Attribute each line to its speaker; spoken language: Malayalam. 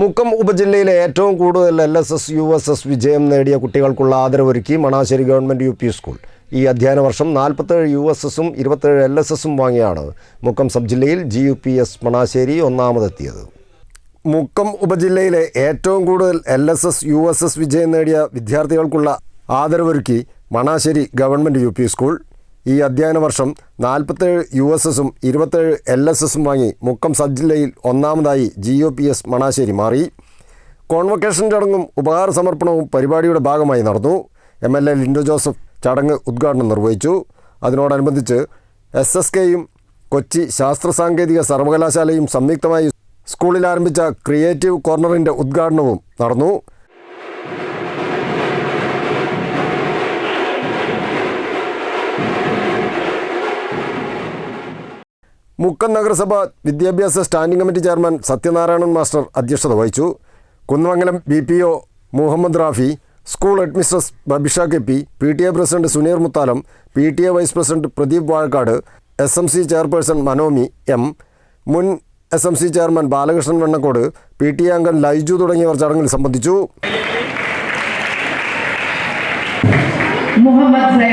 Speaker 1: മുക്കം ഉപജില്ലയിലെ ഏറ്റവും കൂടുതൽ L S S U S S വിജയം നേടിയ കുട്ടികൾക്കുള്ള ആദരവൊരുക്കി Manassery government U P school. ഈ അധ്യയന വർഷം നാൽപ്പത്തേഴ് യു എസ് എസും ഇരുപത്തേഴ് എൽ എസ് എസും വാങ്ങിയാണ് മുക്കം സബ് ജില്ലയിൽ G U P S Manassery ഒന്നാമതെത്തിയത്. Mukkam ഉപജില്ലയിലെ ഏറ്റവും കൂടുതൽ L S S U S S വിജയം നേടിയ വിദ്യാർത്ഥികൾക്കുള്ള ആദരവൊരുക്കി Manassery government U P school ഈ അധ്യയന വർഷം നാൽപ്പത്തേഴ് യു എസ് എസും ഇരുപത്തേഴ് എൽ എസ് എസും വാങ്ങി മുക്കം സബ് ജില്ലയിൽ ഒന്നാമതായി G O P S Manassery മാറി. കോൺവൊക്കേഷൻ ചടങ്ങും ഉപഹാര സമർപ്പണവും പരിപാടിയുടെ ഭാഗമായി നടന്നു. M L A Lindo Joseph ചടങ്ങ് ഉദ്ഘാടനം നിർവഹിച്ചു. അതിനോടനുബന്ധിച്ച് എസ് എസ് കെയും കൊച്ചി ശാസ്ത്ര സാങ്കേതിക സർവകലാശാലയും സംയുക്തമായി സ്കൂളിൽ ആരംഭിച്ച ക്രിയേറ്റീവ് കോർണറിന്റെ ഉദ്ഘാടനവും നടന്നു. മുക്കം നഗരസഭ വിദ്യാഭ്യാസ standing committee chairman Sathyanarayanan master അധ്യക്ഷത വഹിച്ചു. Kunnamangalam B P O Muhammad Rafi school headmistress Babisha K P P T A president Suneer Muthalam P T A vice president Pradeep Vazhakkad S M C chairperson Manomi M മുൻ S M C chairman Balakrishnan Vennakkod P T A അംഗം ലൈജു തുടങ്ങിയവർ ചടങ്ങിൽ സംബന്ധിച്ചു.
Speaker 2: മുഹമ്മദ്